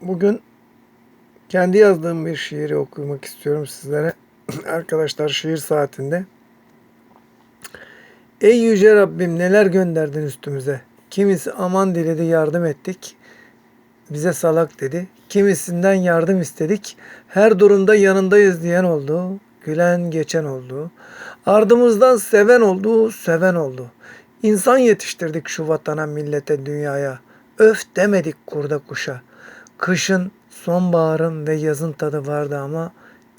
Bugün kendi yazdığım bir şiiri okumak istiyorum sizlere. Arkadaşlar şiir saatinde. Ey yüce Rabbim neler gönderdin üstümüze. Kimisi aman diledi yardım ettik. Bize salak dedi. Kimisinden yardım istedik. Her durumda yanındayız diyen oldu. Gülen geçen oldu. Ardımızdan seven oldu, seven oldu. İnsan yetiştirdik şu vatana, millete, dünyaya. Öf demedik kurda kuşa. Kışın, sonbaharın ve yazın tadı vardı ama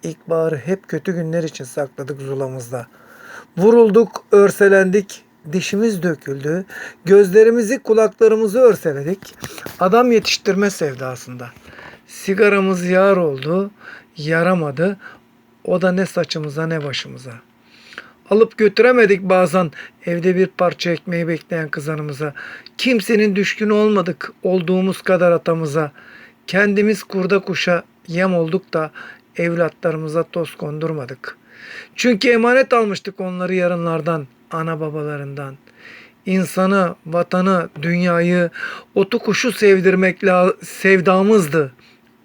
ilkbaharı hep kötü günler için sakladık zulamızda. Vurulduk, örselendik, dişimiz döküldü, gözlerimizi, kulaklarımızı örseledik. Adam yetiştirme sevdasında. Sigaramız yar oldu, yaramadı. O da ne saçımıza ne başımıza. Alıp götüremedik bazen evde bir parça ekmeği bekleyen kızanımıza. Kimsenin düşkün olmadık olduğumuz kadar atamıza. Kendimiz kurda kuşa yem olduk da evlatlarımıza toz kondurmadık. Çünkü emanet almıştık onları yarınlardan, ana babalarından. İnsanı, vatanı, dünyayı, otu kuşu sevdirmek sevdamızdı.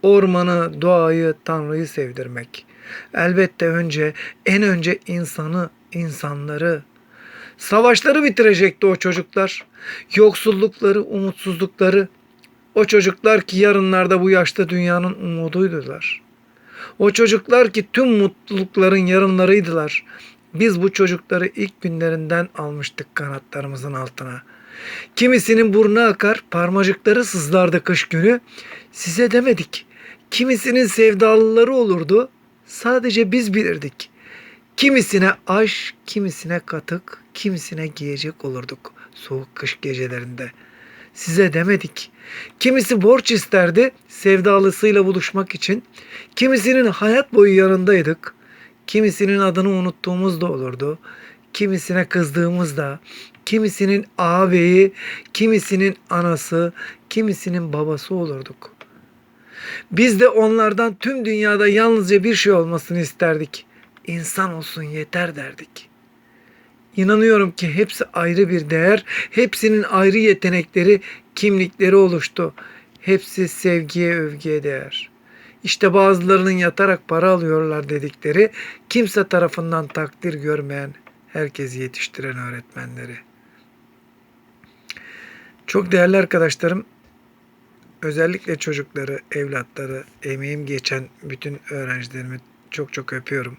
Ormanı, doğayı, Tanrı'yı sevdirmek. Elbette önce, en önce insanı, insanları. Savaşları bitirecekti o çocuklar. Yoksullukları, umutsuzlukları. O çocuklar ki yarınlarda bu yaşta dünyanın umuduydular. O çocuklar ki tüm mutlulukların yarınlarıydılar. Biz bu çocukları ilk günlerinden almıştık kanatlarımızın altına. Kimisinin burnu akar, parmacıkları sızlardı kış günü. Size demedik. Kimisinin sevdalıları olurdu. Sadece biz bilirdik. Kimisine aş, kimisine katık, kimisine giyecek olurduk soğuk kış gecelerinde. Size demedik. Kimisi borç isterdi sevdalısıyla buluşmak için. Kimisinin hayat boyu yanındaydık. Kimisinin adını unuttuğumuz da olurdu. Kimisine kızdığımız da, kimisinin ağabeyi, kimisinin anası, kimisinin babası olurduk. Biz de onlardan tüm dünyada yalnızca bir şey olmasını isterdik. İnsan olsun yeter derdik. İnanıyorum ki hepsi ayrı bir değer, hepsinin ayrı yetenekleri, kimlikleri oluştu. Hepsi sevgiye, övgüye değer. İşte bazılarının yatarak para alıyorlar dedikleri, kimse tarafından takdir görmeyen, herkesi yetiştiren öğretmenleri. Çok değerli arkadaşlarım, özellikle çocukları, evlatları, emeğim geçen bütün öğrencilerimi çok çok öpüyorum.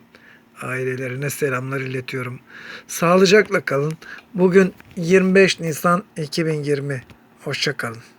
Ailelerine selamlar iletiyorum. Sağlıcakla kalın. Bugün 25 Nisan 2020. Hoşça kalın.